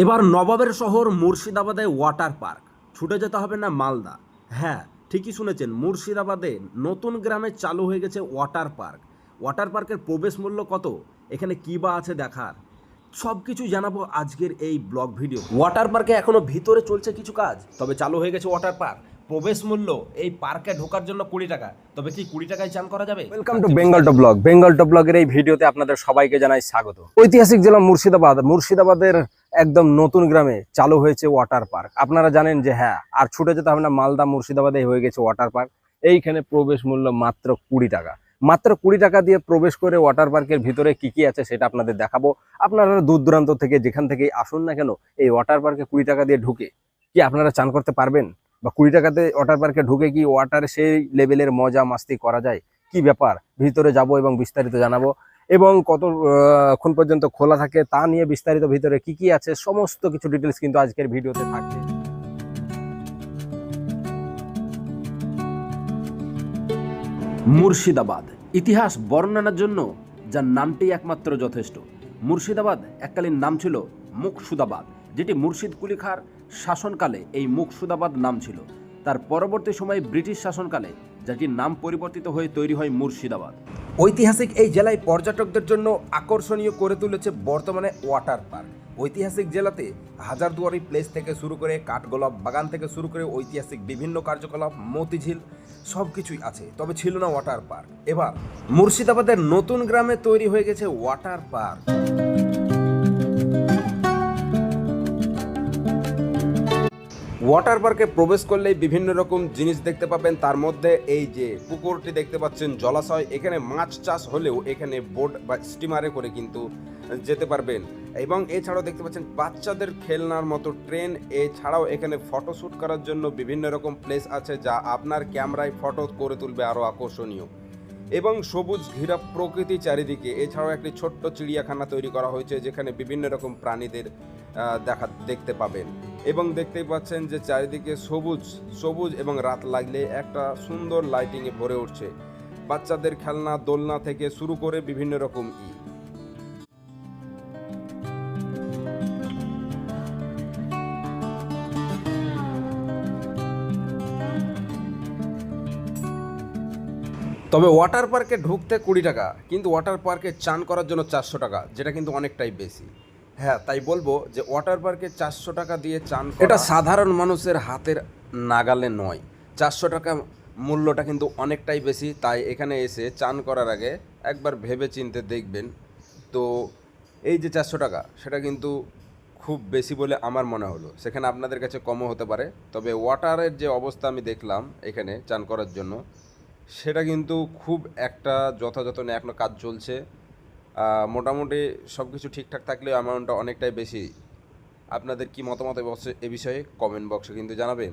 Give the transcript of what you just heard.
এবার নবাবের শহর মুর্শিদাবাদে ওয়াটার পার্ক ছুটে যেতে হবে না মালদা। হ্যাঁ ঠিকই শুনেছেন, মুর্শিদাবাদে নতুন গ্রামে চালু হয়ে গেছে ওয়াটার পার্ক ওয়াটার পার্কের প্রবেশ মূল্য কত? এখানে কী বা আছে দেখার? সব কিছু জানাব আজকের এই ব্লগ ভিডিও ওয়াটার পার্কে এখনও ভিতরে চলছে কিছু কাজ, তবে চালু হয়ে গেছে ওয়াটার পার্ক প্রবেশ মূল্য এই পার্কে ঢোকার জন্য কুড়ি টাকা। তবে কি কুড়ি টাকায় চান করা যাবে? Welcome to Bengal top blog Bengal top ব্লগের এই ভিডিওতে আপনাদের সবাইকে জানাই স্বাগত। ঐতিহাসিক জেলা মুর্শিদাবাদ। মুর্শিদাবাদের একদম নতুন গ্রামে চালু হয়েছে ওয়াটার পার্ক আপনারা জানেন যে হ্যাঁ আর ছুটে যেতে হবে না, মালদা মুর্শিদাবাদে হয়ে গেছে ওয়াটার পার্ক এইখানে প্রবেশ মূল্য মাত্র কুড়ি টাকা। মাত্র কুড়ি টাকা দিয়ে প্রবেশ করে ওয়াটার পার্কের ভিতরে কি কি আছে সেটা আপনাদের দেখাবো। আপনারা দূর দূরান্ত থেকে যেখান থেকেই আসুন না কেন, এই ওয়াটার পার্কে কুড়ি টাকা দিয়ে ঢুকে কি আপনারা চান করতে পারবেন? বা কুড়ি টাকাতে ওয়াটার পার্কে ঢুকে কি ওয়াটার সেই লেভেলের মজা মাস্তি করা যায়? কি ব্যাপার? ভিতরে যাব এবং বিস্তারিত জানাব। এবং কত ক্ষণ পর্যন্ত খোলা থাকে তা নিয়ে বিস্তারিত ভিতরে কি কি আছে, সমস্ত কিছু ডিটেলস কিন্তু আজকের ভিডিওতে থাকবে। মুর্শিদাবাদ, ইতিহাস বর্ণনার জন্য যার নামটি একমাত্র যথেষ্ট। মুর্শিদাবাদ এককালীন নাম ছিল মুখসুদাবাদ, যেটি মুর্শিদ কুলি খাঁর শাসনকালে এই মুকসুদাবাদ নাম ছিল। তার পরবর্তী সময়ে ব্রিটিশ শাসনকালে যেটির নাম পরিবর্তিত হয়ে তৈরি হয় মুর্শিদাবাদ। ঐতিহাসিক এই জেলায় পর্যটকদের জন্য আকর্ষণীয় করে তুলেছে বর্তমানে ওয়াটার পার্ক। ঐতিহাসিক জেলাতে হাজারদুয়ারি প্লেস থেকে শুরু করে কাঠগোলাপ বাগান থেকে শুরু করে ঐতিহাসিক বিভিন্ন কার্যকলাপ, মতিঝিল সব কিছুই আছে, তবে ছিল না ওয়াটার পার্ক। এবার মুর্শিদাবাদের নতুন গ্রামে তৈরি হয়ে গেছে ওয়াটার পার্ক। ওয়াটার পার্কে প্রবেশ করলেই বিভিন্ন রকম জিনিস দেখতে পাবেন। তার মধ্যে এই যে পুকুরটি দেখতে পাচ্ছেন, জলাশয়। এখানে মাছ চাষ হলেও এখানে বোট বা স্টিমারে করে কিন্তু যেতে পারবেন। এবং এছাড়াও দেখতে পাচ্ছেন, বাচ্চাদের খেলনার মতো ট্রেন। এছাড়াও এখানে ফটোশ্যুট করার জন্য বিভিন্ন রকম প্লেস আছে যা আপনার ক্যামেরায় ফটো করে তুলবে আরও আকর্ষণীয়। এবং সবুজ ঘেরা প্রকৃতি চারিদিকে। এছাড়াও একটি ছোট্ট চিড়িয়াখানা তৈরি করা হয়েছে, যেখানে বিভিন্ন রকম প্রাণীদের দেখা, দেখতে পাবেন। এবং দেখতেই পাচ্ছেন যে চারিদিকে সবুজ সবুজ এবং রাত লাগলে একটা সুন্দর লাইটিংয়ে ভরে উঠছে। বাচ্চাদের খেলনা, দোলনা থেকে শুরু করে বিভিন্ন রকম ই। তবে ওয়াটার পার্কে ঢুকতে কুড়ি টাকা, কিন্তু ওয়াটার পার্কে চান করার জন্য চারশো টাকা, যেটা কিন্তু অনেকটাই বেশি। হ্যাঁ তাই বলব যে ওয়াটার পার্কে চারশো টাকা দিয়ে চান এটা সাধারণ মানুষের হাতের নাগালে নয়। চারশো টাকা মূল্যটা কিন্তু অনেকটাই বেশি, তাই এখানে এসে চান করার আগে একবার ভেবে চিনতে দেখবেন। তো এই যে চারশো টাকা, সেটা কিন্তু খুব বেশি বলে আমার মনে হলো। সেখানে আপনাদের কাছে কমও হতে পারে, তবে ওয়াটারের যে অবস্থা আমি দেখলাম এখানে চান করার জন্য, সেটা কিন্তু খুব একটা যথাযথ নেই এখনও কাজ চলছে। মোটামুটি সব কিছু ঠিকঠাক থাকলেও অ্যামাউন্টটা অনেকটাই বেশি। আপনাদের কি মতামত এ বিষয়ে কমেন্ট বক্সে কিন্তু জানাবেন।